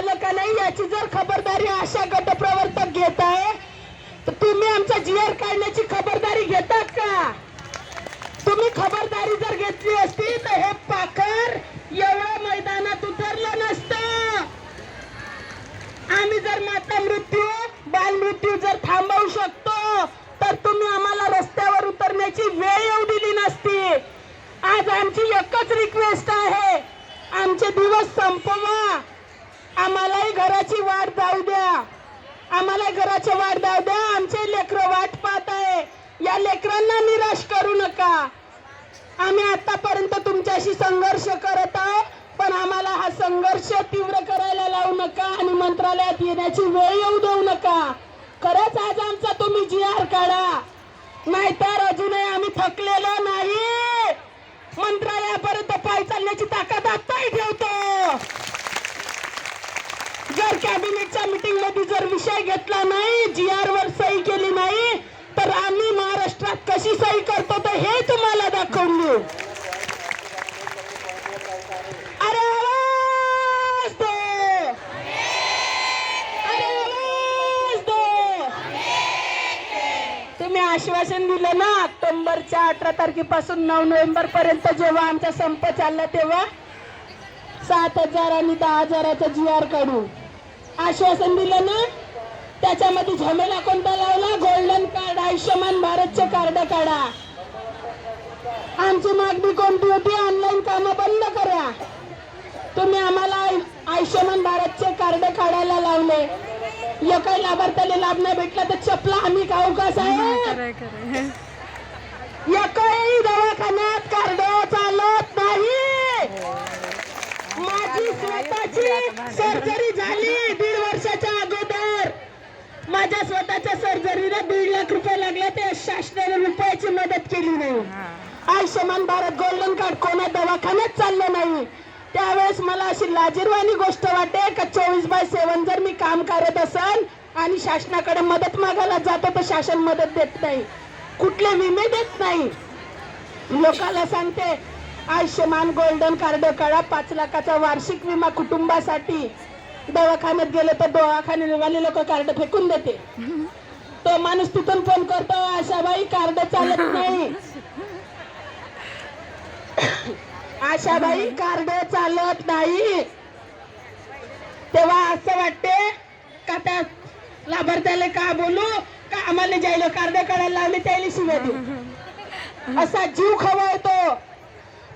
झालं का नाही याची जर खबरदारी अशा गटप्रवर्तक घेत आहे तर तुम्ही आमचा जीआर काढण्याची खबरदारी घेतात का? तुम्ही खबरदारी जर घेतली असती तर हे पाखर एवढं मैदानात उतरलं नसतं. आम्ही जर माता मृत्यू बालमृत्यू जर थांबवू शकतो तर तुम्ही आम्हाला रस्त्यावर उतरण्याची वेळ येऊ दिली नसती. आज आमची एकच रिक्वेस्ट आहे. आमचे दिवस संपवा. आम्हालाही घराची वाट जाऊ द्या. आम्हाला घराची वाट जाऊ द्या. आमचे लेकरं वाट पाहत आहे. या लेकरांना निराश करू नका. आम्ही आतापर्यंत तुमच्याशी संघर्ष करत आहोत पण आम्हाला हा संघर्ष तीव्र करायला लावू नका आणि मंत्रालयात येण्याची वेळ येऊ देऊ नका. खरंच आज आमचा तुम्ही जी आर काढा. नाहीतर अजूनही आम्ही थकलेलो कॅबिनेटच्या मिटिंगमध्ये जर विषय घेतला नाही जी आर वर सही केली नाही तर आम्ही महाराष्ट्रात कशी सही करतो तर हे तुम्हाला दाखवून देऊ. अरे तुम्ही आश्वासन दिलं ना ऑक्टोबरच्या अठरा तारखेपासून नऊ नोव्हेंबर पर्यंत जेव्हा आमचा संप चालला तेव्हा सात हजार आणि दहा हजाराचा जी आर काढू आश्वासन दिलं ना? त्याच्यामध्ये झमेला कोणता लावला? गोल्डन कार्ड आयुष्यमान भारतचे कार्ड काढा. आमची मागणी कोणती होती? ऑनलाईन कामं बंद करा. तुम्ही आम्हाला आयु- आयुष्यमान भारतचे कार्ड काढायला लावले. काही लाभार्थ्याला लाभ नाही भेटला तर चपला आम्ही खाऊ का साहेब? एकही दवाखान्यात कार्ड चालत नाही. माझी स्वतःची सर्जरी झाली. माझ्या स्वतःच्या सर्जरीला दीड लाख रुपये लागले ते शासनाने रुपयाची मदत केली नाही. आयुष्यमान भारत गोल्डन कार्ड कोणा दवाखान्यात चाललं नाही. त्यावेळेस मला अशी लाजीरवाणी गोष्ट वाटे का चोवीस बाय सेवन जर मी काम करत असन आणि शासनाकडे मदत मागायला जातो तर शासन मदत देत नाही. कुठले विमे देत नाही. लोकाला सांगते आयुष्यमान गोल्डन कार्ड काढा पाच लाखाचा वार्षिक विमा कुटुंबासाठी. दवाखान्यात गेले तर दवाखान्यावाले लोक कार्ड फेकून देते. तो माणूस तिथून फोन करतो आशाबाई कार्ड चालत नाही. आशाबाई कार्ड चालत नाही. तेव्हा असं वाटते का त्या लाभार्थ्याला का बोलू? का आम्हाला जायला कार्ड काढायला लावले त्याला शिव्या देऊ? असा जीव खवळतो.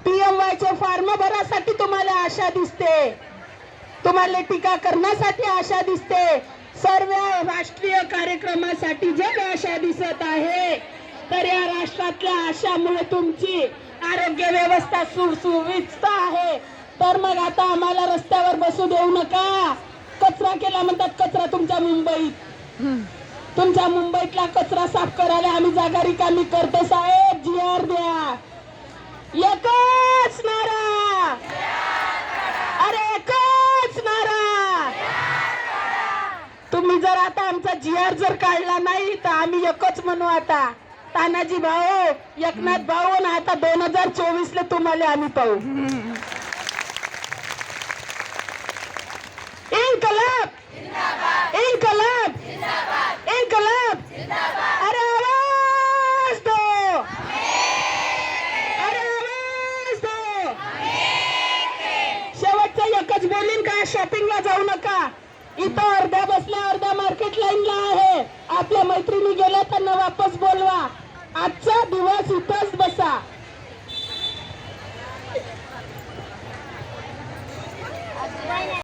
पीएमवायचे चे फॉर्म भरासाठी तुम्हाला आशा दिसते. तुम्हाला टीका करण्यासाठी आशा दिसते. सर्व राष्ट्रीय कार्यक्रमासाठी जर आशा दिसत आहे. तर या राष्ट्रातल्या आशामुळे तुमची आरोग्य व्यवस्था सुसुविस्त आहे. तर मग आता आम्हाला रस्त्यावर बसू देऊ नका. कचरा केला म्हणतात कचरा तुमच्या मुंबईत. तुमच्या मुंबईतला कचरा साफ करायला आम्ही जागा रिकामी करतो साहेब. जी आर द्या एकच नारा अरे एकच नारा तुम्ही जर आता आमचा जी आर जर काढला नाही तर आम्ही एकच म्हणू आता. तानाजी भाऊ एकनाथ भाऊ ना आता दोन हजार चोवीस ला तुम्हाला आम्ही पाहू. इन्कलाब! इन्कलाब! इन्कलाब! अरे आवाज दो! अरे आवाज दो! शेवटचं एकच बोलीन का? शॉपिंगला जाऊ नका. इथं अर्ध्या बसल्या अर्ध्या मार्केट लाईनला आहे. आपल्या मैत्रिणी गेल्या त्यांना वापस बोलवा.